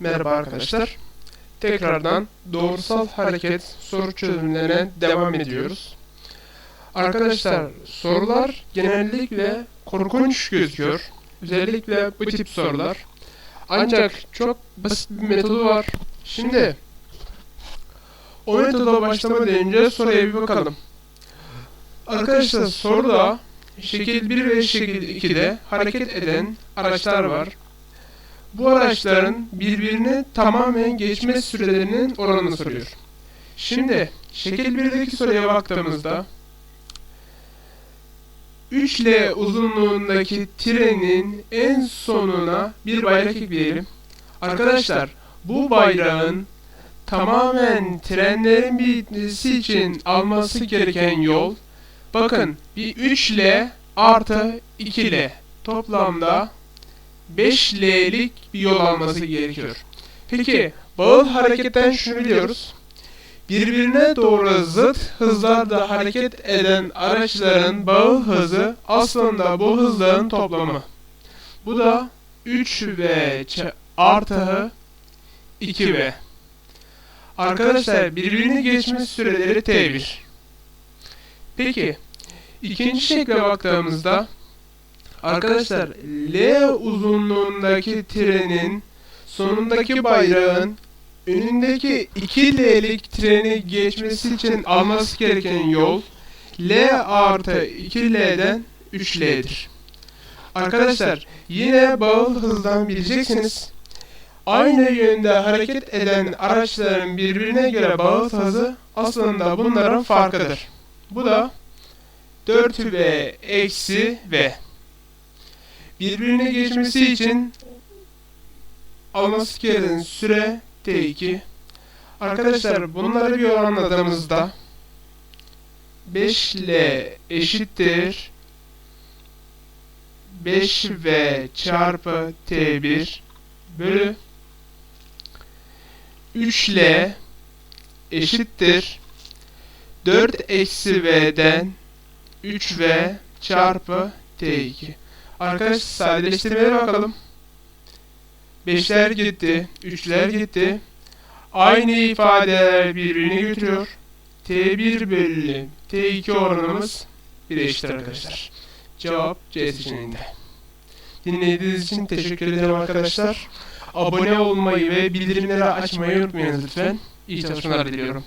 Merhaba arkadaşlar. Tekrardan doğrusal hareket soru çözümlerine devam ediyoruz. Arkadaşlar sorular genellikle korkunç gözüküyor. Özellikle bu tip sorular. Ancak çok basit bir metodu var. Şimdi o metoda başlamadan önce soruya bir bakalım. Arkadaşlar soruda şekil 1 ve şekil 2'de hareket eden araçlar var. Bu araçların birbirini tamamen geçme sürelerinin oranını soruyor. Şimdi şekil 1'deki soruya baktığımızda 3L uzunluğundaki trenin en sonuna bir bayrak ekleyelim. Arkadaşlar bu bayrağın tamamen trenlerin bitmesi için alması gereken yol bakın bir 3L artı 2L toplamda 5L'lik bir yol alması gerekiyor. Peki bağıl hareketten şunu biliyoruz. Birbirine doğru zıt hızlarda hareket eden araçların bağıl hızı aslında bu hızların toplamı. Bu da 3V ç- artı 2V. Arkadaşlar birbirini geçme süreleri T1. Peki ikinci şekle baktığımızda Arkadaşlar L uzunluğundaki trenin sonundaki bayrağın önündeki 2L'lik treni geçmesi için alması gereken yol L artı 2L'den 3L'dir. Arkadaşlar yine bağıl hızdan bileceksiniz. Aynı yönde hareket eden araçların birbirine göre bağıl hızı aslında bunların farkıdır. Bu da 4V eksi V birbirine geçmesi için alması gereken süre T2. Arkadaşlar bunları bir oranladığımızda 5L eşittir 5V çarpı T1 bölü 3L eşittir 4 eksi V'den 3V çarpı T2. Arkadaşlar sadeleştirmeye bakalım. 5'ler gitti, 3'ler gitti. Aynı ifadeler birbirini götürüyor. T1 bölü T2 oranımız 1 eşittir arkadaşlar. Cevap C seçeneğinde. Dinlediğiniz için teşekkür ederim arkadaşlar. Abone olmayı ve bildirimleri açmayı unutmayınız lütfen. İyi çalışmalar diliyorum.